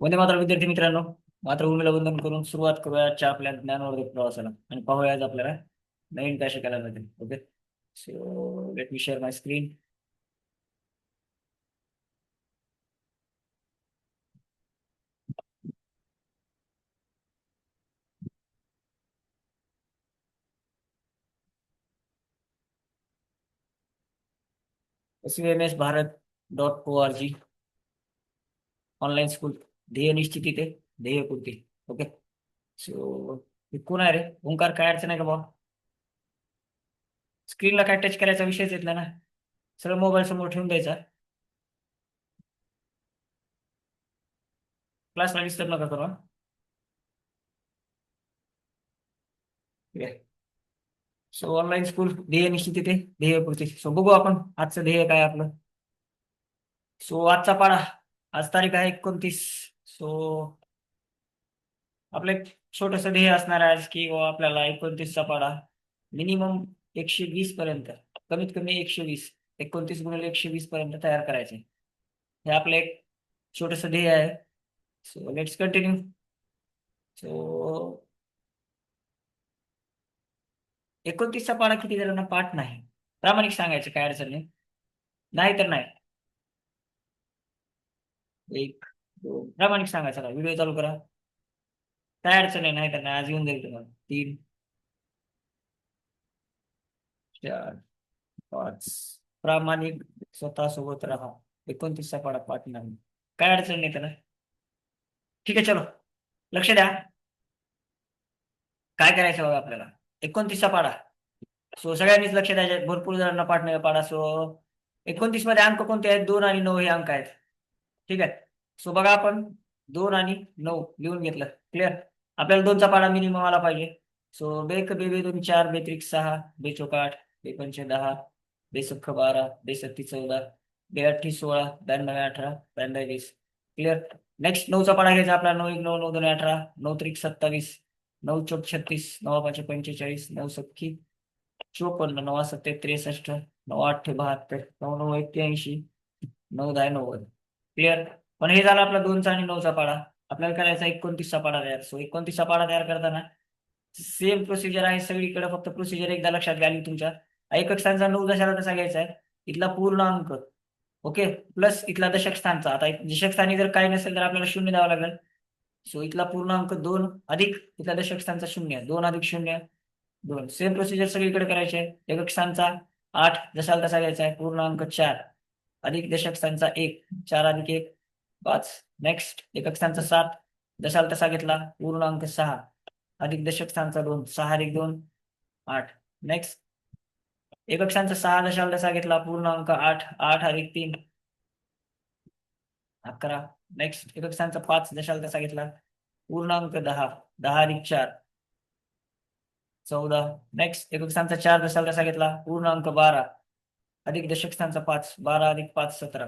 वंदे मातरम विद्यार्थी मित्रांनो मातृभूमीला वंदन करून सुरुवात करूया आजच्या आपल्या ज्ञानवर्धक प्रवासाला. आणि पाहूया आज आपल्याला नवीन काय शिकायला मिळते okay so let me share my screen C M S Bharat dot O R G online school ध्येय निश्चिती ते ध्येय पूर्ती ओके? सो कोण आहे रे? ओंकार काय अडचण आहे का बाबा स्क्रीनला काय टच करायचा विषयच येतला ना. सगळं मोबाईल समोर ठेवून द्यायचा. क्लासला डिस्टर्ब नका करू सो ऑनलाईन स्कूल ध्येय निश्चित ते ध्येयपूर्ती सो बघू आपण आजचं ध्येय काय आपलं. सो आजचा पाडा आज तारीख आहे एकोणतीस सो आपलं एक छोटस ध्येय असणार आहे आज की बुवा आपल्याला एकोणतीसचा पाडा मिनिमम एकशे वीस पर्यंत कमीत कमी एकशे वीस एकोणतीस गुणिले एकशे वीस पर्यंत तयार करायचे. हे आपलं एक छोटस ध्येय आहे. सो लेट्स कंटिन्यू सो एकोणतीसचा पाडा किती जणांना पाठ नाही? प्रामाणिक सांगायचं काय अडचण नाही. नाही तर नाही. एक प्रामाणिक सांगा चला व्हिडिओ चालू करा. काय अडचण आहे? नाही त्यांना आज येऊन जाईल तुम्हाला. तीन चार पाच. प्रामाणिक स्वतः सोबत राहा एकोणतीसचा पाडा पाठ नाही. काय अडचण नाही त्याला? ठीक आहे चलो. लक्ष द्या. काय करायचं बघा आपल्याला? एकोणतीसचा पाडा सो सगळ्यांनीच लक्ष द्यायचे. भरपूर जणांना पाठ नाही पाडा सो एकोणतीसमध्ये अंक कोणते आहेत? दोन आणि नऊ हे अंक आहेत. ठीक आहे? सो बघा आपण दोन आणि नऊ लिहून घेतलं. क्लिअर आपल्याला दोनचा पाडा मिनिमम आला पाहिजे. सो बेक बेबे दोन चार बेत्रिक सहा बेचोक आठ बेपंच दहा बेसख्ख बारा बेसत्ती चौदा बेअठी सोळा ब्याण्णव अठरा ब्याण्णव वीस. क्लिअर नेक्स्ट नऊचा पाडा घ्यायचा आपला. नऊ एक नऊ नऊ दोन अठरा नऊ त्रिक सत्तावीस नऊ चौक छत्तीस नऊ पाचशे पंचेचाळीस नऊ सख्खी चोपन्न नवा सत्ते त्रेसष्ट नऊ आठशे बहात्तर नऊ नऊ एक्क्याऐंशी नऊ दहा नव्वद. क्लिअर पण हे झालं आपला दोनचा आणि नऊचा पाडा. आपल्याला करायचा एकोणतीसचा पाडा तयार. सो एकोणतीसचा पाडा तयार करताना सेम प्रोसिजर आहे सगळीकडे. फक्त प्रोसिजर एकदा लक्षात घ्यावी तुमच्या. एकक स्थानचा नऊ दशाला तसा घ्यायचा आहे. इथला पूर्ण अंक. ओके प्लस इथला दशक स्थानचा. आता दशक स्थानी जर काही नसेल तर आपल्याला शून्य द्यावं लागेल. सो इथला पूर्ण अंक दोन अधिक इथला दशक स्थानचा शून्य. दोन अधिक शून्य दोन. सेम प्रोसिजर सगळीकडे करायचे. एकक स्थानचा आठ जसाल तसा घ्यायचा आहे. पूर्ण अंक चार. अधिक दशक स्थानचा एक. चार अधिक एक. पाच. नेक्स्ट एकक स्थानचा सात. दशाल तसा घेतला पूर्णांक सहा. अधिक दशक स्थानचा दोन सहा अधिक दोन आठ. नेक्स्ट एकक स्थानचा सहा दशाल तसा घेतला पूर्णांक आठ आठ अधिक तीन अकरा. नेक्स्ट एकक स्थानचा पाच दशाल तसा घेतला पूर्णांक दहा दहा अधिक चार चौदा. नेक्स्ट एकक स्थानचा चार दशाल तसा घेतला पूर्णांक बारा. अधिक दशक स्थानचा पाच बारा अधिक पाच सतरा.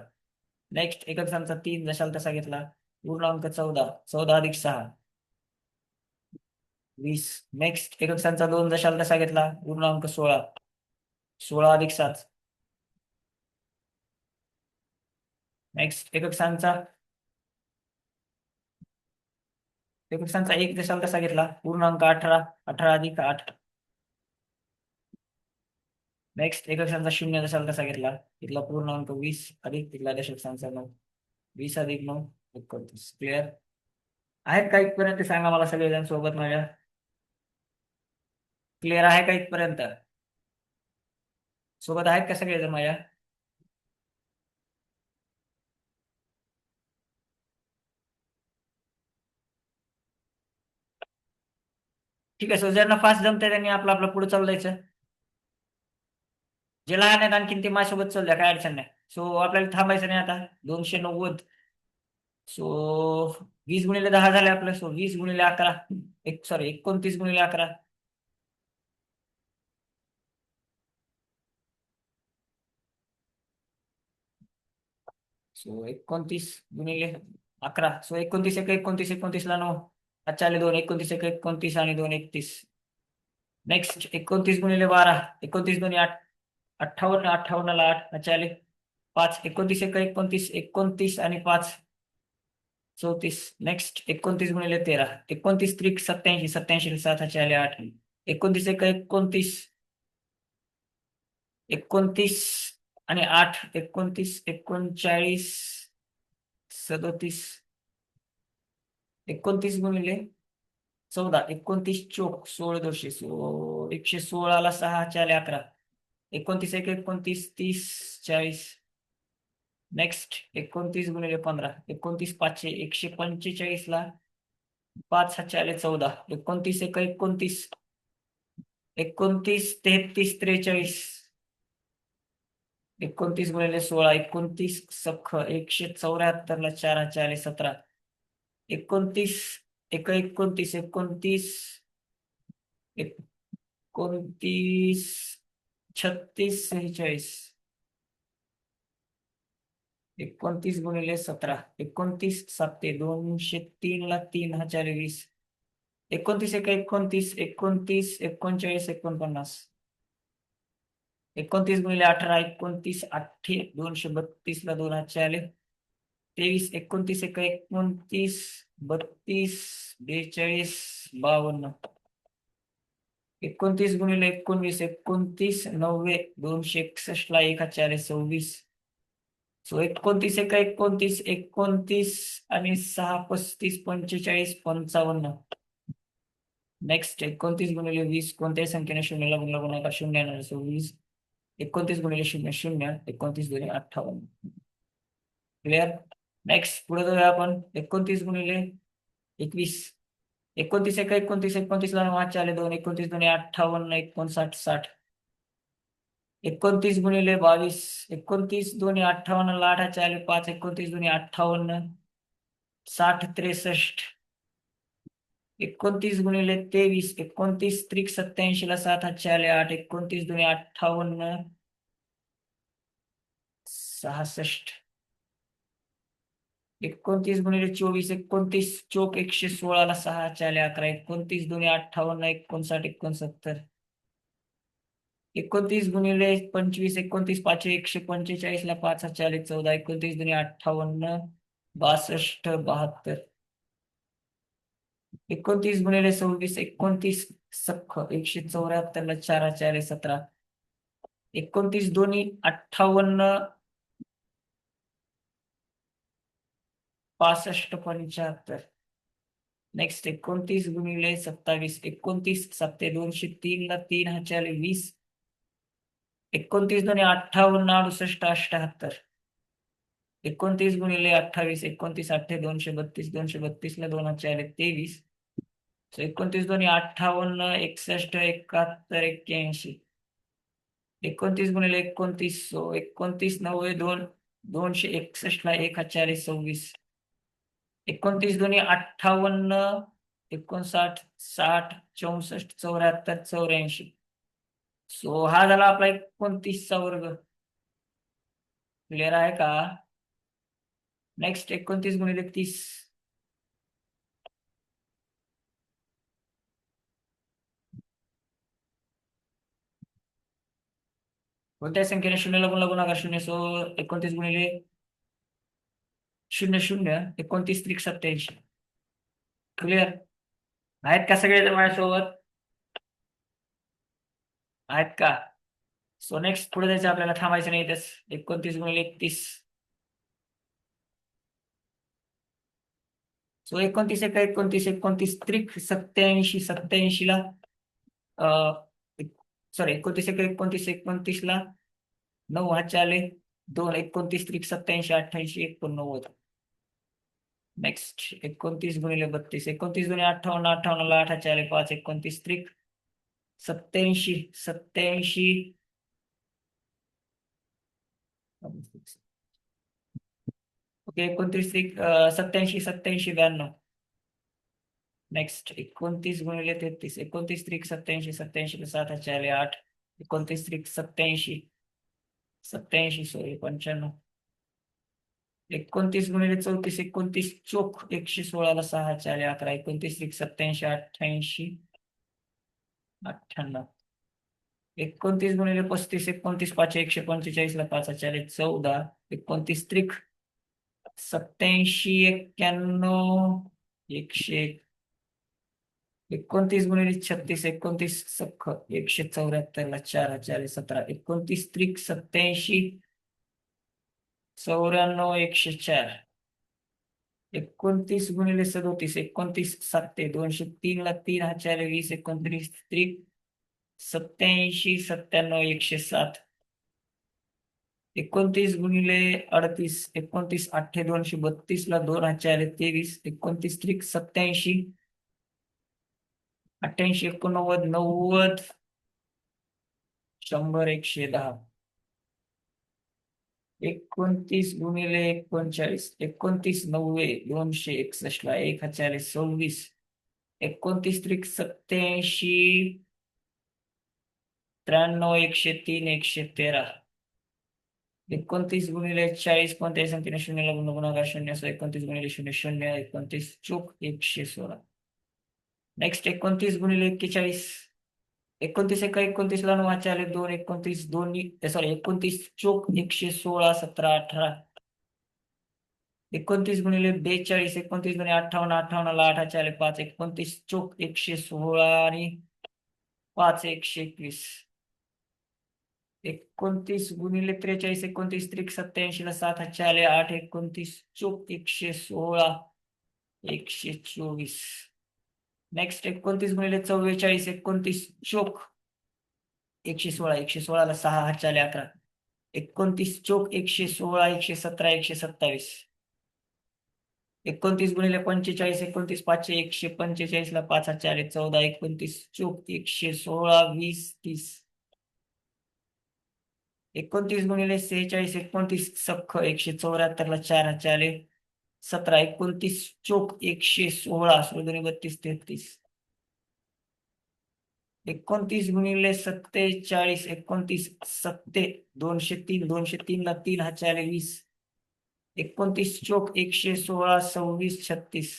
नेक्स्ट एकक स्थानचा तीन जशाल तसा घेतला. पूर्णांक चौदा. चौदा अधिक सहा. वीस. नेक्स्ट एकक दोन दशाल तसा घेतला. पूर्णांक सोळा. सोळा अधिक सात. नेक्स्ट एकक स्थानचा एक दशाल तसा घेतला. पूर्णांक अठरा. अठरा अधिक आठ. नेक्स्ट एक स्थानचा शून्य दशाल तसा घेतला? इथला पूर्ण अंक वीस अधिक तिथला दशक नऊ वीस अधिक नऊ एकोणतीस. क्लिअर आहेत का इथपर्यंत? सांगा मला सगळेजण सोबत माझ्या. क्लिअर आहे का इथपर्यंत? सोबत आहेत का सगळेजण माझ्या? ठीक आहे सो ज्यांना फास्ट जमतंय त्यांनी आपलं आपलं पुढे चालू द्यायचं. जे लहान आहेत आणखीन ते माझ्यासोबत चालू काय अडचण नाही. सो आपल्याला थांबायचं नाही आता. दोनशे नव्वद. सो वीस गुणिले दहा झाले आपलं. सो वीस गुणिले अकरा. एक सॉरी एकोणतीस गुणिले अकरा. सो एकोणतीस गुणिले अकरा. सो एकोणतीस एक एकोणतीस एकोणतीसला नऊ. अच्छा आले दोन. एकोणतीस एक एकोणतीस आणि दोन एकतीस. नेक्स्ट एकोणतीस गुणिले बारा. एकोणतीस दोन्ही आठ. अठ्ठावन्न अठ्ठावन्नला आठ. अच्छा आले. पाच. एकोणतीस एक एकोणतीस एकोणतीस आणि पाच. चौतीस. नेक्स्ट एकोणतीस गुणिले तेरा. एकोणतीस त्रिक सत्याऐंशी सत्याऐंशी सात. हा आले आठ. एकोणतीस एक एकोणतीस. एकोणतीस आणि आठ. एकोणतीस एकोणचाळीस. सदोतीस. एकोणतीस गुणिले चौदा. एकोणतीस चोक. सोळ दोनशे सो एकशे सोळाला सहा. चाले अकरा. एकोणतीस एक एकोणतीस तीस चाळीस. नेक्स्ट एकोणतीस गुणिले पंधरा. एकोणतीस पाचशे एकशे पंचेचाळीस ला पाच हा चौदा. एकोणतीस एक एकोणतीस. एकोणतीस तेहतीस त्रेचाळीस. एकोणतीस गुणिले सोळा एकोणतीस सख एकशे चौऱ्याहत्तर ला चार हजार चाले सतरा. एकोणतीस एक एकोणतीस एकोणतीस. एकोणतीस छत्तीस सेहेचाळीस. एकोणतीस गुणिले सतरा. एकोणतीस साते दोनशे तीन ला तीन हजार वीस. एकोणतीस एक एकोणतीस एकोणतीस एकोणचाळीस एकोणपन्नास. एकोणतीस गुणिले अठरा एकोणतीस अठ्ठे दोनशे बत्तीस ला दोन हजार आले तेवीस एकोणतीस एक एकोणतीस बत्तीस बेचाळीस बावन्न. एकोणतीस गुणिले एकोणवीस एकोणतीस नव्वे दोनशे एकसष्ट ला एक हजार सव्वीस. सो एकोणतीस एक एकोणतीस एकोणतीस आणि सहा पस्तीस पंचेचाळीस पंचावन्न. नेक्स्ट एकोणतीस गुणिले वीस कोणत्याही संख्येने शून्यला गुणला गुणाकार शून्य येणार सव्वीस. एकोणतीस गुणिले शून्य शून्य एकोणतीस गुणिले अठ्ठावन्न. क्लिअर नेक्स्ट पुढे जाऊया आपण. एकोणतीस गुणिले एकवीस. एकोणतीस एक एकोणतीस एकोणतीस दोन वाच आले दोन एकोणतीस दोन अठ्ठावन्न एकोणसाठ साठ. एकोणतीस गुणिले बावीस एकोणतीस दोन्ही अठ्ठावन्न ला आठ आले पाच एकोणतीस दोन अठ्ठावन्न साठ त्रेसष्ट. एकोणतीस गुणिले तेवीस एकोणतीस त्रिक सत्याऐंशी ला सात हातचे आले आठ एकोणतीस दोन अठ्ठावन्न सहासष्ट. एकोणतीस गुणिले चोवीस एकोणतीस चोक एकशे सोळाला सहा चाले अकरा एकोणतीस दोन्ही अठ्ठावन्न एकोणसाठ एकोणसत्तर. एकोणतीस गुणिले पंचवीस एकोणतीस पाचशे एकशे पंचेचाळीस ला पाच चाले चौदा एकोणतीस दोन्ही अठ्ठावन्न बासष्ट बहात्तर. एकोणतीस गुणिले सव्वीस एकोणतीस सख्ख एकशे चौऱ्याहत्तर ला चार चाले सतरा. एकोणतीस दोन्ही अठ्ठावन्न पासष्ट पंच्याहत्तर नेक्स्ट एकोणतीस गुणिले सत्तावीस. एकोणतीस सत्ते दोनशे तीन ला तीन हजार वीस. एकोणतीस दोन्ही अठ्ठावन्न अडुसष्ट अठ्याहत्तर. एकोणतीस गुणिले अठ्ठावीस एकोणतीस अठ्ठे दोनशे बत्तीस. दोनशे बत्तीस ला दोन हजार तेवीस. एकोणतीस दोन्ही अठ्ठावन्न एकसष्ट एकाहत्तर एक्क्याऐंशी. एकोणतीस गुणिले एकोणतीस सो एकोणतीस नव्वद दोन दोनशे एकसष्ट ला एक हजार सव्वीस. एकोणतीस दोन्ही अठ्ठावन्न एकोणसाठ साठ चौसष्ट चौऱ्याहत्तर चौऱ्याऐंशी. सो हा झाला आपला एकोणतीसचा वर्ग. क्लिअर आहे का? नेक्स्ट एकोणतीस गुणिले तीस. कोणत्या संख्येने शून्य लागून लागून नका शून्य सो एकोणतीस गुणिले शून्य शून्य एकोणतीस त्रिक सत्याऐंशी. क्लिअर आहेत का सगळे माझ्यासोबत? आहेत का? सो नेक्स्ट पुढे जायचं आपल्याला थांबायचं नाही तेच एकोणतीस गुणिले एकतीस. सो एकोणतीस एक एकोणतीस एकोणतीस त्रिक सत्याऐंशी सत्याऐंशी ला सॉरी एकोणतीस एका एकोणतीस एकोणतीस ला नऊ हा आले. दोन एकोणतीस त्रिक सत्याऐंशी अठ्ठ्याऐंशी एकोणनव्वद नेक्स्ट एकोणतीस गुणिले बत्तीस. एकोणतीस गुणिले अठ्ठावन्न अठ्ठावन्नला ला अठा पाच एकोणतीस त्रिक. सत्याऐंशी सत्याऐंशी ओके एकोणतीस त्रिक सत्याऐंशी सत्याऐंशी ब्याण्णव. नेक्स्ट एकोणतीस गुणिले तेहतीस. एकोणतीस त्रिक सत्याऐंशी सत्याऐंशी सात चार आठ. एकोणतीस त्रिक सत्याऐंशी सत्याऐंशी सॉरी पंच्याण्णव. एकोणतीस गुणिले चौतीस एकोणतीस चोख एकशे सोळाला सहा चार अकरा एकोणतीस एक सत्याऐंशी अठ्ठ्याऐंशी अठ्ठ्याण्णव. एकोणतीस गुणिले पस्तीस एकोणतीस पाच एकशे पंचेचाळीस ला पाच चार चौदा एकोणतीस त्रिक सत्याऐंशी एक्क्याण्णव एकशे एकोणतीस गुणिले छत्तीस एकोणतीस सख्ख एकशे चौऱ्याहत्तरला चार हजार सतरा एकोणतीस त्रिक सत्याऐंशी चौऱ्याण्णव एकशे चार. एकोणतीस गुणिले सदोतीस एकोणतीस साते दोनशे तीन ला तीन हजार वीस एकोणतीस त्रिक सत्याऐंशी सत्त्याण्णव एकशे सात. एकोणतीस गुणिले अडतीस एकोणतीस अठ्ठे दोनशे बत्तीस ला दोन हजार तेवीस एकोणतीस त्रिक सत्याऐंशी अठ्ठ्याऐंशी एकोणनव्वद नव्वद. शंभर एकशे दहा. एकोणतीस गुणिले एकोणचाळीस एकोणतीस नव्वे दोनशे एकसष्ट ला एक हजार सव्वीस एकोणतीस त्रिक सत्याऐंशी त्र्याण्णव एकशे तीन एकशे तेरा. एकोणतीस गुणिले चाळीस कोणत्याही संख्येने शून्यला गुण गुणाकार शून्य असं एकोणतीस गुणिले शून्य शून्य एकोणतीस चोक एकशे सोळा. नेक्स्ट एकोणतीस गुणिले एक्केचाळीस. एकोणतीस एका एकोणतीस ला नऊ आले दोन एकोणतीस दोन सॉरी एकोणतीस चोक एकशे सोळा सतरा अठरा. एकोणतीस गुणिले बेचाळीस एकोणतीस गुणिले अठ्ठावन्न अठ्ठावन्न ला आठ आले पाच एकोणतीस चोक एकशे सोळा आणि पाच एकशे एकवीस. एकोणतीस गुणिले त्रेचाळीस एकोणतीस त्रिक सत्याऐंशी ला सात हजार आले आठ एकोणतीस चोक एकशे सोळा एकशे चोवीस. नेक्स्ट एकोणतीस गुणिले चव्वेचाळीस एकोणतीस चोक. एकशे सोळा एकशे सोळाला सहा हात चाले अकरा. एकोणतीस चोक एकशे सोळा एकशे सतरा एकशे सत्तावीस. एकोणतीस गुणिले पंचेचाळीस एकोणतीस पाचशे एकशे पंचेचाळीस ला पाच हात चाले चौदा एकोणतीस चोक एकशे सोळा वीस तीस. एकोणतीस गुणिले सेहेचाळीस एकोणतीस सख्ख एकशे चौऱ्याहत्तर ला चार हात चाले सतरा एकोणतीस चोक एकशे सोळा सोळा बत्तीस तेहतीस. एकोणतीस गुणिले सत्तेचाळीस एकोणतीस सत्ते दोनशे तीन दोनशे तीन ला तीन हजार वीस. एकोणतीस चोक एकशे सोळा सव्वीस छत्तीस.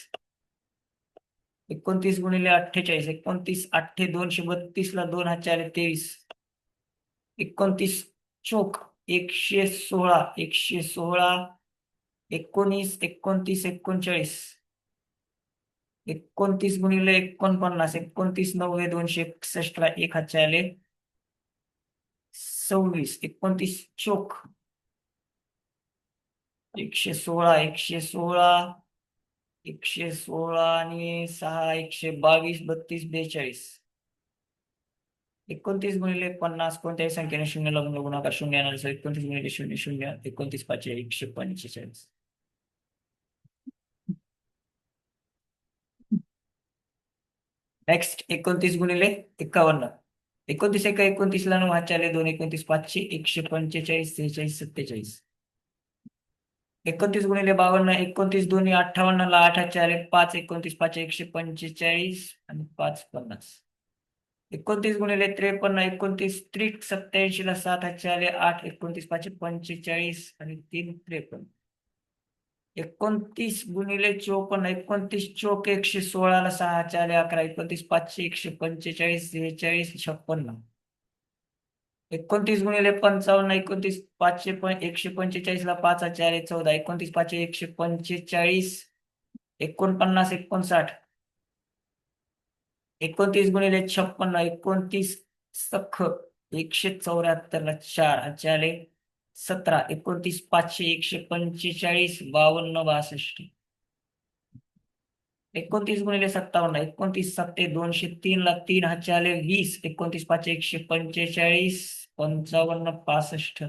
एकोणतीस गुणिले अठ्ठेचाळीस एकोणतीस अठ्ठे दोनशे बत्तीस ला दोन हजार तेवीस. एकोणतीस चोक एकशे सोळा एकशे सोळा एकोणीस एकोणतीस एकोणचाळीस एकोणतीस गुणिले एकोणपन्नास एकोणतीस नव्वे दोनशे एकसष्ट ला एक हजार आले सव्वीस एकोणतीस चोक एकशे सोळा एकशे सोळा एकशे सोळा आणि सहा एकशे बावीस बत्तीस बेचाळीस एकोणतीस गुणिले पन्नास कोणत्याही संख्येने शून्य लग्न गुणाकार शून्य येणार एकोणतीस गुणिले शून्य शून्य एकोणतीस पाचशे एकशे पंचेचाळीस नेक्स्ट एकोणतीस गुणिले एकावन्न. एकोणतीस एका एकोणतीसला नऊ आले दोन एकोणतीस पाचशे एकशे पंचेचाळीस सेहेचाळीस सत्तेचाळीस. एकोणतीस गुणिले बावन्न एकोणतीस दोन्ही अठ्ठावन्न ला आठ आले पाच एकोणतीस पाच एकशे पंचेचाळीस आणि पाच पन्नास. एकोणतीस गुणिले त्रेपन्न एकोणतीस त्रिक सत्याऐंशी ला सात हजार आठ एकोणतीस पाचशे पंचेचाळीस आणि तीन त्रेपन्न. एकोणतीस गुणिले चोपन्न एकोणतीस चोक एकशे सोळाला सहा चार अकरा एकोणतीस पाचशे एकशे पंचेचाळीस सेहेचाळीस छप्पन्न. एकोणतीस गुणिले पंचावन्न एकोणतीस पाचशे पण एकशे पंचेचाळीस ला पाच चार चौदा एकोणतीस पाचशे एकशे पंचेचाळीस एकोणपन्नास एकोणसाठ. एकोणतीस गुणिले छप्पन्न एकोणतीस सख एकशे चौऱ्याहत्तर ला चार सतरा एकोणतीस पाचशे एकशे पंचेचाळीस बावन्न बासष्ट. एकोणतीस गुणिले सत्तावन्न एकोणतीस सत्ते दोनशे तीन ला तीन हजार वीस एकोणतीस पाचशे एकशे पंचेचाळीस पंचावन्न पासष्ट.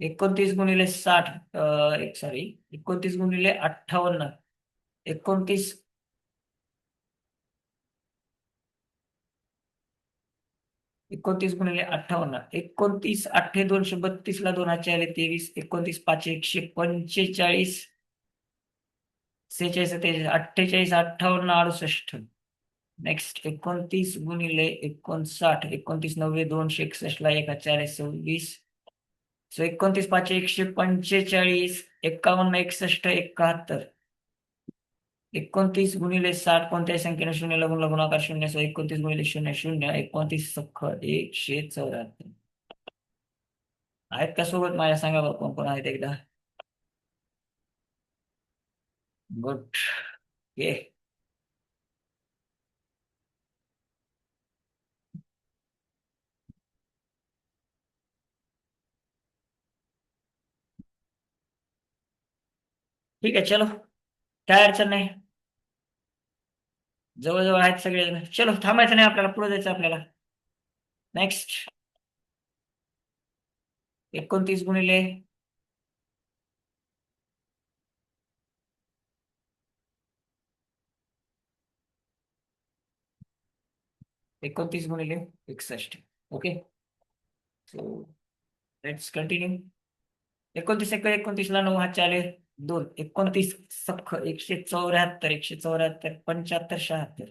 एकोणतीस गुणिले साठ सॉरी एकोणतीस गुणिले अठ्ठावन्न एकोणतीस एकोणतीस गुणिले अठ्ठावन्न. एकोणतीस अठ्ठे दोनशे बत्तीस ला दोन हजार तेवीस. एकोणतीस पाच एकशे पंचेचाळीस. सेहेचाळीस सत्तेचाळीस अठ्ठेचाळीस अठ्ठावन्न अडुसष्ट. नेक्स्ट एकोणतीस गुणिले एकोणसाठ. एकोणतीस नव्वे दोनशे एकसष्ट ला एक हजार सव्वीस. सो एकोणतीस पाचशे एकशे पंचेचाळीस. एकावन्न एकसष्ट एकाहत्तर. एकोणतीस गुणिले साठ कोणत्याही संख्येने शून्य लगून लग्नाकार शून्य सो एकोणतीस गुणिले शून्य शून्य. एकोणतीस सख एकशे चौऱ्याहत्तर. आहेत का सोबत माझ्या? सांगा बरं कोण कोण आहेत एकदा? गुड. ये ठीक आहे चलो. काय अडचण नाही. जवळजवळ आहेत सगळे चलो थांबायचं नाही आपल्याला पुढे जायचं आपल्याला. नेक्स्ट एकोणतीस गुणिले. एकोणतीस गुणिले एकसष्ट. ओके सो लेट्स कंटिन्यू एकोणतीस एक एकोणतीसला नऊ हात आले दोन एकोणतीस सख्ख एकशे चौऱ्याहत्तर एकशे चौऱ्याहत्तर पंच्याहत्तर शहात्तर.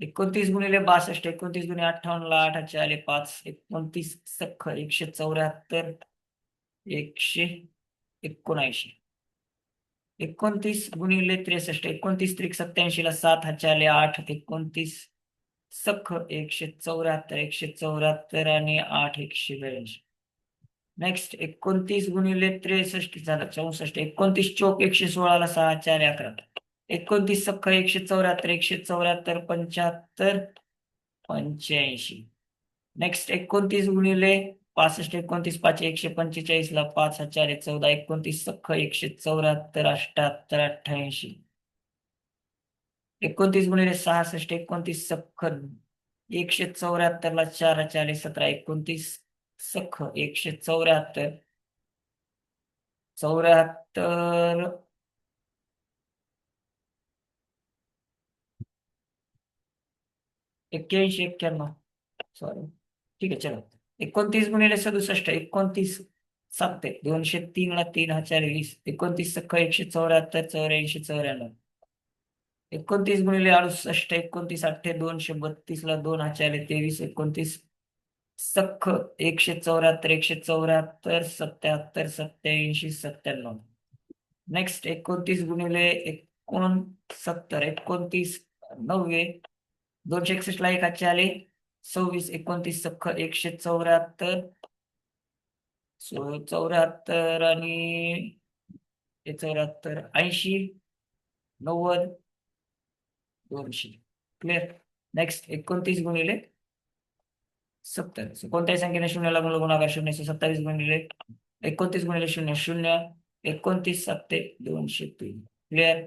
एकोणतीस गुणिले बासष्ट एकोणतीस गुणिले अठ्ठावन्नला आठ आले पाच एकोणतीस सख्ख एकशे चौऱ्याहत्तर एकशे एकोणऐंशी. एकोणतीस गुणिले त्रेसष्ट एकोणतीस त्रिक सत्याऐंशी ला सात हजार आले आठ एकोणतीस सख एकशे चौऱ्याहत्तर एकशे चौऱ्याहत्तर आणि आठ एकशे ब्याऐंशी. नेक्स्ट एकोणतीस गुणिले त्रेसष्ट झालं चौसष्ट. एकोणतीस चौक एकशे सोळाला सहा चार अकरा एकोणतीस सख एकशे चौऱ्याहत्तर एकशे चौऱ्याहत्तर पंच्याहत्तर पंच्याऐंशी. नेक्स्ट एकोणतीस गुणिले पासष्ट एकोणतीस पाच एकशे पंचेचाळीस ला पाच हजार चौदा. एकोणतीस सख्ख एकशे चौऱ्याहत्तर अठ्याहत्तर अठ्ठ्याऐंशी. एकोणतीस गुणिले सहासष्ट एकोणतीस सख एकशे चौऱ्याहत्तर ला चार चाळीस सतरा. एकोणतीस सख एकशे चौऱ्याहत्तर. चौऱ्याहत्तर. एक्क्याऐंशी एक्क्याण्णव सॉरी ठीक आहे चला. एकोणतीस गुणिले सदुसष्ट एकोणतीस सात दोनशे तीन ला तीन हजार वीस एकोणतीस सख एकशे चौऱ्याहत्तर चौऱ्याऐंशी चौऱ्याण्णव. एकोणतीस गुणिले अडुसष्ट एकोणतीस अठ्ठे दोनशे बत्तीस ला दोन हजार तेवीस एकोणतीस सख एकशे चौऱ्याहत्तर एकशे चौऱ्याहत्तर सत्याहत्तर सत्याऐंशी सत्त्याण्णव. नेक्स्ट एकोणतीस गुणिले एकोणसत्तर एकोणतीस नव्वे. दोनशे एकसष्ट ला एकाचे आले. सव्वीस एकोणतीस सख एकशे चौऱ्याहत्तर. चौऱ्याहत्तर आणि चौऱ्याहत्तर ऐंशी नव्वद दोनशे. क्लिअर नेक्स्ट एकोणतीस गुणिले सत्तर कोणत्याही संख्येने शून्यला गुण गुणाकार शून्य सत्तावीस गुणिले एकोणतीस गुणिले शून्य शून्य एकोणतीस सत्ते दोनशे तीन. क्लिअर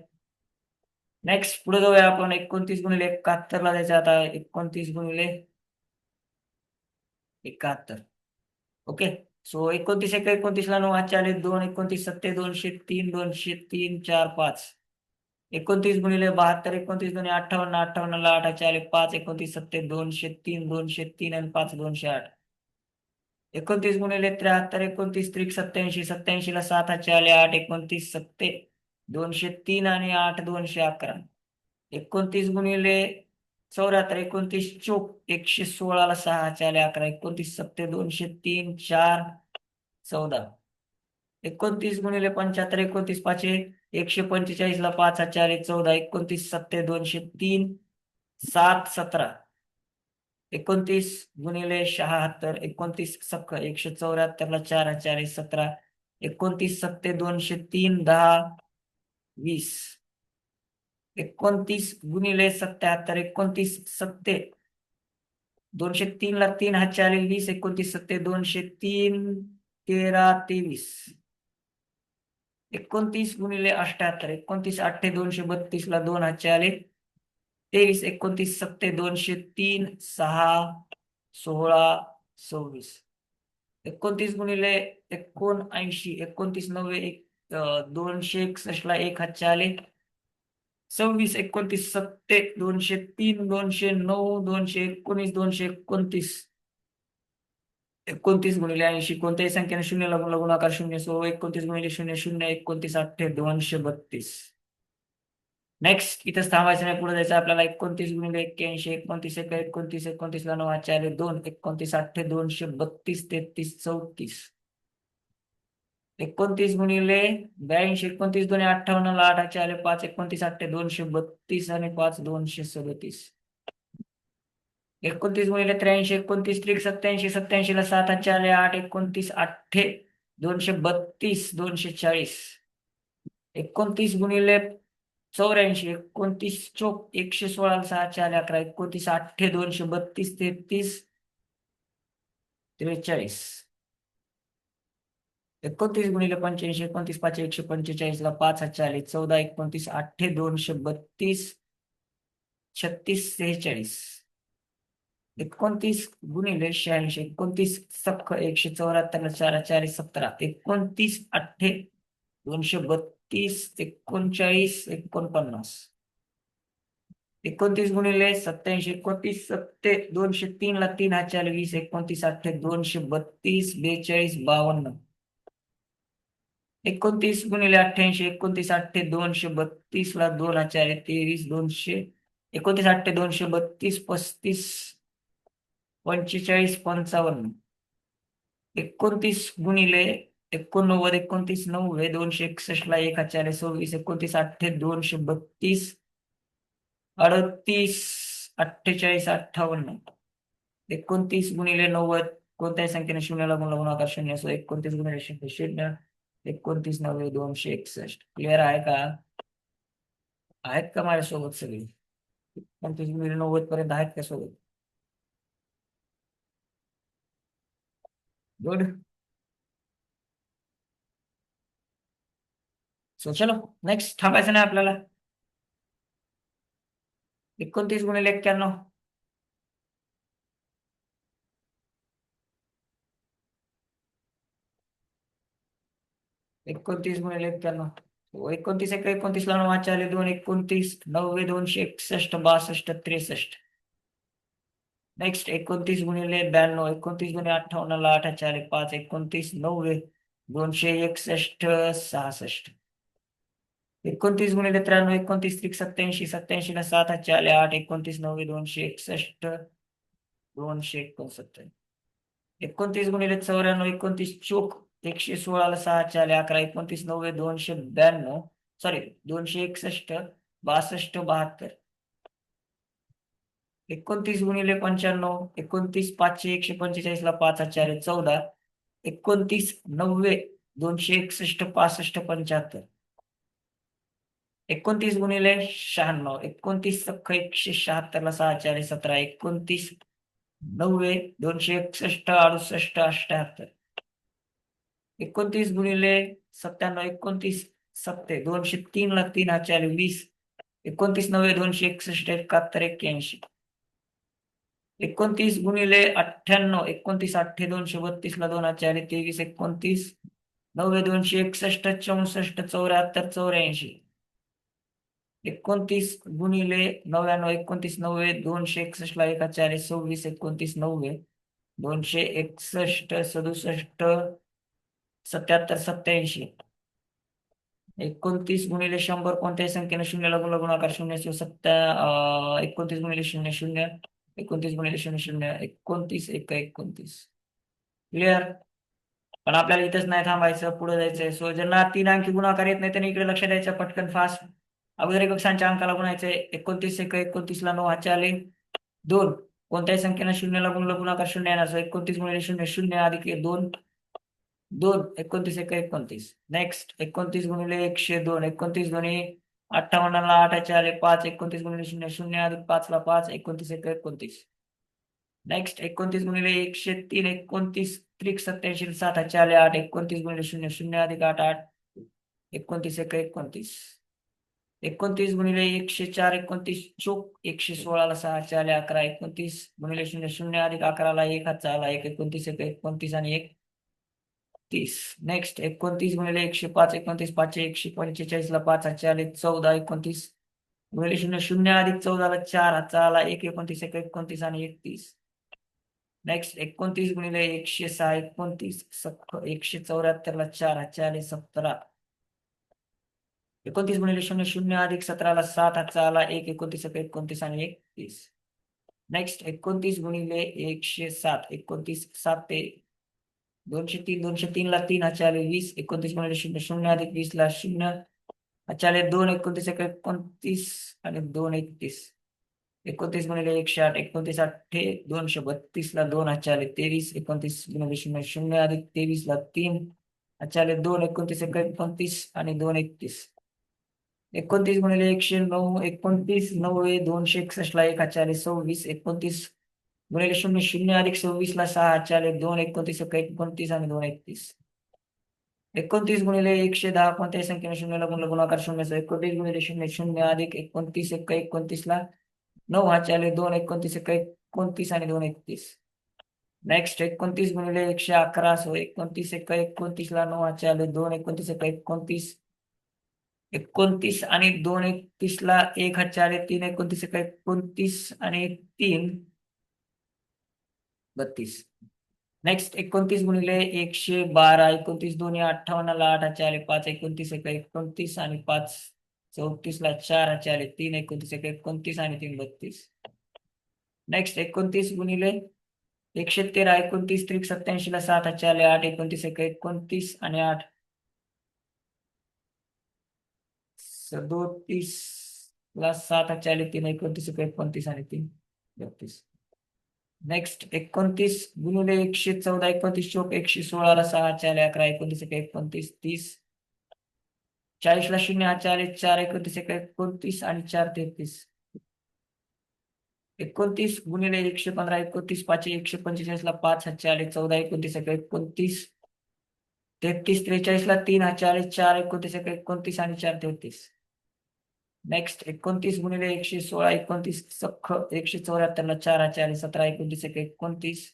नेक्स्ट पुढे जाऊया आपण. एकोणतीस गुणिले एकाहत्तर ला जायचं आता. एकोणतीस गुणिले एकाहत्तर. ओके सो एकोणतीस एक एकोणतीस ला नऊ आजचे आले दोन एकोणतीस सत्ते दोनशे तीन दोनशे तीन चार पाच. एकोणतीस गुणिले बहात्तर एकोणतीस दोन अठ्ठावन्न अठ्ठावन्न ला आठ आले पाच एकोणतीस सत्ते दोनशे तीन दोनशे तीन आणि पाच दोनशे आठ. एकोणतीस गुणिले त्र्याहत्तर एकोणतीस त्रिक सत्याऐंशी सत्याऐंशी ला सात हातचे आले आठ एकोणतीस सत्ते दोनशे तीन आणि आठ दोनशे अकरा. एकोणतीस गुणिले चौऱ्याहत्तर एकोणतीस चोक एकशे सोळाला सहा चाले अकरा एकोणतीस सत्ते दोनशे तीन चार चौदा. एकोणतीस गुणिले पंच्याहत्तर एकोणतीस पाचशे एकशे पंचेचाळीस ला पाच चार चौदा एकोणतीस सत्ते दोनशे तीन सात सतरा. एकोणतीस गुणिले शहात्तर एकोणतीस सख एकशे चौऱ्याहत्तर ला चार एक सतरा एकोणतीस सत्ते दोनशे तीन दहा वीस. एकोणतीस गुणिले सत्याहत्तर एकोणतीस सत्ते. दोनशे तीन ला तीन हा वीस एकोणतीस सत्ते दोनशे तीन तेरा तेवीस. एकोणतीस गुणिले अठ्याहत्तर एकोणतीस अठ्ठे दोनशे बत्तीस ला दोन हातचे आले तेवीस एकोणतीस सत्ते दोनशे तीन सहा सोळा सव्वीस. एकोणतीस गुणिले एकोणऐंशी एकोणतीस नव्वे एक दोनशे एकसष्ट ला एक हातचे आले सव्वीस एकोणतीस सत्ते दोनशे तीन दोनशे नऊ दोनशे एकोणीस दोनशे एकोणतीस. एकोणतीस गुणिले ऐंशी कोणत्याही संख्येने शून्य लागून गुणाकार शून्य सो एकोणतीस गुणिले शून्य शून्य एकोणतीस अठ्ठे दोनशे बत्तीस. नेक्स्ट इथं थांबायचं नाही पुढे जायचं आपल्याला एकोणतीस गुणिले एक्क्याऐंशी एकोणतीस एक एकोणतीस एकोणतीस ला नऊ चार दोन एकोणतीस अठ्ठे दोनशे बत्तीस तेहतीस चौतीस. एकोणतीस गुणिले ब्याऐंशी एकोणतीस दोन अठ्ठावन्न ला आठ चार पाच एकोणतीस अठ्ठे दोनशे बत्तीस आणि पाच दोनशे सदतीस. एकोणतीस गुणिले त्र्याऐंशी एकोणतीस त्रिक सत्याऐंशी सत्याऐंशी ला सात चार आठ एकोणतीस अठ्ठे दोनशे बत्तीस दोनशे चाळीस. एकोणतीस गुणिले चौऱ्याऐंशी एकोणतीस चोक एकशे सोळा सहा चार अकरा एकोणतीस अठ्ठे दोनशे बत्तीस तेहतीस त्रेचाळीस. एकोणतीस गुणिले पंच्याऐंशी एकोणतीस पाच एकशे पंचेचाळीस ला पाच हजार चौदा एकोणतीस अठ्ठे दोनशे बत्तीस छत्तीस सेहेचाळीस. एकोणतीस गुणिले शहाऐंशी एकोणतीस सख्ख एकशे चौऱ्याहत्तर चार चार सतरा एकोणतीस अठ्ठे दोनशे बत्तीस एकोणचाळीस एकोणपन्नास. एकोणतीस गुणिले सत्याऐंशी एकोणतीस सत्ते दोनशे तीन ला तीन हजार वीस एकोणतीस अठ्ठे दोनशे बत्तीस बेचाळीस बावन्न. एकोणतीस गुणिले अठ्ठ्याऐंशी एकोणतीस अठ्ठे दोनशे बत्तीस ला दोन हजार तेवीस दोनशे एकोणतीस अठ्ठे दोनशे बत्तीस पस्तीस पंचेचाळीस पंचावन्न. एकोणतीस गुणिले एकोणनव्वद एकोणतीस नव्वद दोनशे एकसष्ट ला एक हजार सव्वीस एकोणतीस अठ्ठे दोनशे बत्तीस अडतीस अठ्ठेचाळीस अठ्ठावन्न. एकोणतीस गुणिले नव्वद कोणत्याही संख्येने शून्याला गुणला गुणाकार शून्य असो एकोणतीस गुणिले शून्य शून्य एकोणतीस नव्वद दोनशे एकसष्ट. क्लिअर आहे का? आहेत का माझ्यासोबत सगळी? एकोणतीस गुणिले नव्वद पर्यंत आहेत का सोबत? गुड सो चलो नेक्स्ट थांबायचं नाही आपल्याला एकोणतीस गुणिले एक्क्याण्णव एकोणतीस गुणिले एक्क्याण्णव एकोणतीस एक एकोणतीस ला नऊ आले दोन एकोणतीस नव्वे दोनशे एकसष्ट बासष्ट त्रेसष्ट नेक्स्ट एकोणतीस गुणिले ब्याण्णव एकोणतीस गुणिले अठ्ठावन्न ला आठ चार पाच एकोणतीस नव्वे दोनशे एकसष्ट सहासष्ट. एकोणतीस गुणिले त्र्याण्णव एकोणतीस त्रिक सत्याऐंशी सत्याऐंशी ला सात चार आठ एकोणतीस नव्वे दोनशे एकसष्ट दोनशे एकोणसत्तर. एकोणतीस गुणिले चौऱ्याण्णव एकोणतीस चोक एकशे सोळाला सहा चार अकरा एकोणतीस नव्वे दोनशे ब्याण्णव सॉरी दोनशे एकसष्ट बासष्ट बहात्तर. एकोणतीस गुणिले पंच्याण्णव एकोणतीस पाचशे एकशे पंचेचाळीसला पाच हजार चौदा. एकोणतीस नव्वे दोनशे एकसष्ट पासष्ट पंच्याहत्तर. एकोणतीस गुणिले शहाण्णव एकोणतीस सख्ख एकशे शहात्तर ला सहा चार सतरा. एकोणतीस नव्वे दोनशे एकसष्ट अडुसष्ट अठ्याहत्तर. एकोणतीस गुणिले सत्त्याण्णव एकोणतीस सत्ते दोनशे तीन ला तीन हजार वीस. एकोणतीस नव्वे दोनशे एकसष्ट एकाहत्तर एक्क्याऐंशी. एकोणतीस गुणिले अठ्ठ्याण्णव एकोणतीस अठ्ठे दोनशे बत्तीस ला दोन हजार तेवीस एकोणतीस नव्वे दोनशे एकसष्ट चौसष्ट चौऱ्याहत्तर चौऱ्याऐंशी. एकोणतीस गुणिले नव्याण्णव एकोणतीस नव्वे दोनशे एकसष्ट ला एका हजार सव्वीस एकोणतीस नव्वे दोनशे एकसष्ट सदुसष्ट सत्याहत्तर सत्याऐंशी. एकोणतीस गुणिले शंभर कोणत्याही संख्येने शून्य गुण गुणाकार शून्य सत्या एकोणतीस गुणिले शून्य शून्य. एकोणतीस गुणिले शून्य शून्य एकोणतीस एक एकोणतीस क्लिअर पण आपल्याला इथंच नाही थांबायचं पुढे जायचंय सो ज्यांना तीन अंकी गुणाकार येत नाही त्यांनी इकडे लक्ष द्यायचं पटकन फास्ट अगोदर एक कक्षांच्या अंकाला गुणायचे एकोणतीस एक एकोणतीस ला नऊ हातचे आले दोन कोणत्याही संख्येनं शून्यला गुणलं गुणाकार शून्य येणार एकोणतीस गुणिले शून्य शून्य अधिक दोन दोन एकोणतीस एक एकोणतीस नेक्स्ट एकोणतीस गुणिले एकशे दोन एकोणतीस दोन्ही अठ्ठावन्नला आठाचे आले पाच एकोणतीस गुणिले शून्य शून्य अधिक पाच ला पाच एकोणतीस एक एकोणतीस. नेक्स्ट एकोणतीस गुणिले एकशे तीन एकोणतीस त्रिक सत्याऐंशी सात हातचे आले आठ एकोणतीस गुणिले शून्य शून्य अधिक आठ आठ एकोणतीस एक एकोणतीस. एकोणतीस गुणिले एकशे चार एकोणतीस चोक एकशे सोळाला सहा आले अकरा एकोणतीस गुणिले शून्य शून्य अधिक अकराला एक हातचा आला एक एकोणतीस एक एकोणतीस आणि एक. तीस नेक्स्ट एकोणतीस गुणिले एकशे पाच एकोणतीस पाचशे एकशे पंचेचाळीसला पाच हातचे आले चौदा एकोणतीस गुणिले शून्य शून्य अधिक चौदाला चार हातचा आला एक एकोणतीस एक एकोणतीस आणि एकतीस. नेक्स्ट एकोणतीस गुणिले एकशे सहा एकोणतीस एकशे चौऱ्याहत्तरला चार हातचे आले सतरा. एकोणतीस गुणिले शून्य शून्य अधिक सतराला सात हातचा आला एक एकोणतीस एक एकोणतीस आणि एकतीस. नेक्स्ट एकोणतीस गुणिले एकशे सात एकोणतीस सात ते दोनशे तीन दोनशे तीन ला तीन आले वीस एकोणतीस म्हणजे शून्य शून्य अधिक वीस ला शून्य. आचार्य दोन एकोणतीस एक एकोणतीस आणि दोन एकतीस. एकोणतीस म्हणजे एकशे आठ एकोणतीस अठ्ठे दोनशे बत्तीस ला दोन आले तेवीस एकोणतीस म्हणजे शून्य शून्य अधिक तेवीस ला तीन. आचार्य दोन एकोणतीस एक एकोणतीस आणि दोन एकतीस. एकोणतीस गुणिले एकशे नऊ एकोणतीस नऊ दोनशे एकसष्टला एक हाचाले सव्वीस एकोणतीस गुणिले शून्य शून्य अधिक सव्वीसला सहा हाचाले दोन एकोणतीस एक एकोणतीस आणि दोन एकतीस. एकोणतीस गुणिले एकशे दहा कोणत्याही संख्येने शून्यला गुणला गुणाकार शून्य एकोणतीस गुणिले शून्य शून्य अधिक एकोणतीस एक एकोणतीसला नऊ हाचाले दोन एकोणतीस एक एकोणतीस आणि दोन एकतीस. नेक्स्ट एकोणतीस गुणिले एकशे अकरा सो एकोणतीस एक एकोणतीसला नऊ हाचाले दोन एकोणतीस एक एकोणतीस. एकोणतीस आणि दोन एकतीसला एक हाचाले तीन एकोणतीस एक एकोणतीस आणि तीन. बत्तीस. नेक्स्ट एकोणतीस गुणिले एकशे बारा एकोणतीस दोन्ही अठ्ठावन्नला आठ हाचाले पाच एकोणतीस एक एकोणतीस आणि पाच चौतीसला चार हाचाले तीन एकोणतीस एक एकोणतीस आणि तीन बत्तीस. नेक्स्ट एकोणतीस गुणिले एकशे तेरा एकोणतीस त्रिक सत्याऐंशीला सात हाचाले आठ एकोणतीस एक एकोणतीस आणि आठ. सदोतीस ला सात हाचाले तीन एकोणतीस एक एकोणतीस आणि तीन बत्तीस. नेक्स्ट एकोणतीस गुणिले एकशे चौदा एकोणतीस चौक एकशे सोळाला सहा चार अकरा एकोणतीस एक एकोणतीस तीस. चाळीसला शून्य हा चार एक चार एकोणतीस एक एकोणतीस आणि चार तेहतीस. एकोणतीस गुणिले एकशे पंधरा एकोणतीस पाचशे एकशे पंचेचाळीसला पाच हजार चौदा एकोणतीस एक एकोणतीस. तेहतीस त्रेचाळीसला तीन हजार चार एकोणतीस एक एकोणतीस आणि चार तेहतीस. नेक्स्ट एकोणतीस गुणिले एकशे सोळा एकोणतीस सख्ख एकशे चौऱ्याहत्तरला चार चार सतरा एकोणतीस एक एकोणतीस.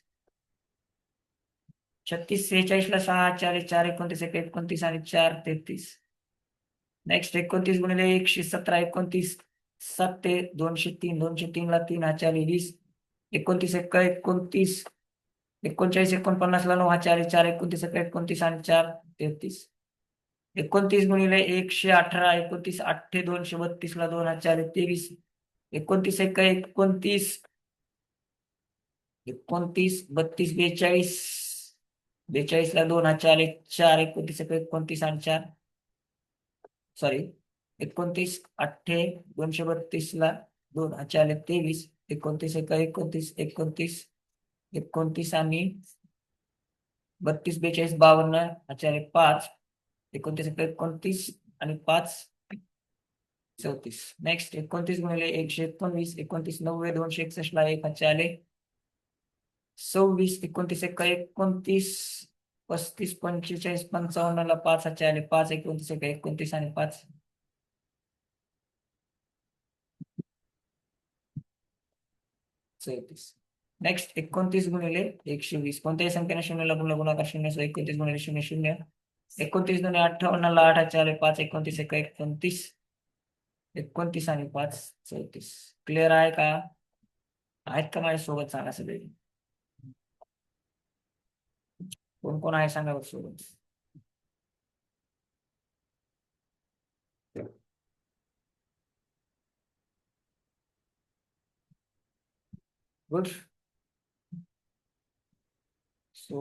छत्तीस सेहेचाळीसला सहा चार चार एकोणतीस एक एकोणतीस आणि चार तेहतीस. नेक्स्ट एकोणतीस गुणिले एकशे सतरा एकोणतीस सात ते दोनशे तीन दोनशे तीन ला तीन हा चार वीस. एकोणतीस एक एकोणतीस एकोणचाळीस एकोणपन्नासला नऊ हा चार चार एकोणतीस एक एकोणतीस आणि चार तेहतीस. एकोणतीस गुणिले एकशे अठरा एकोणतीस अठ्ठे दोनशे बत्तीस ला दोन हजार तेवीस. एकोणतीस एक एकोणतीस एकोणतीस बत्तीस बेचाळीस. बेचाळीस ला दोन हजार एक चार. एकोणतीस एक एकोणतीस आणि चार. सॉरी एकोणतीस अठ्ठे दोनशे बत्तीस ला दोन हजार तेवीस. एकोणतीस एक एकोणतीस एकोणतीस. एकोणतीस आणि बत्तीस बेचाळीस बावन्न हजार पाच. एकोणतीस एकोणतीस आणि पाच चौतीस. नेक्स्ट एकोणतीस गुणिले एकशे एकोणवीस एकोणतीस नव्वे दोनशे एकसष्ट ला एक आले. सव्वीस एकोणतीस एक एकोणतीस पस्तीस पंचेचाळीस पंचावन्न ला पाच आले. पाच एकोणतीस एक एकोणतीस आणि पाच. चौतीस. नेक्स्ट एकोणतीस गुणिले एकशे वीस. कोणत्याही संख्येने शून्यला लागून गुणाकार शून्य एकोणतीस गुणिले शून्य शून्य. एकोणतीस दोन अठ्ठावन्नला आठ चार पाच एकोणतीस एक एकोणतीस एकोणतीस आणि पाच चौतीस. क्लिअर आहे का? आहेत का माझ्यासोबत सांगा सगळे? कोण कोण आहे सांगा सोबत? Good so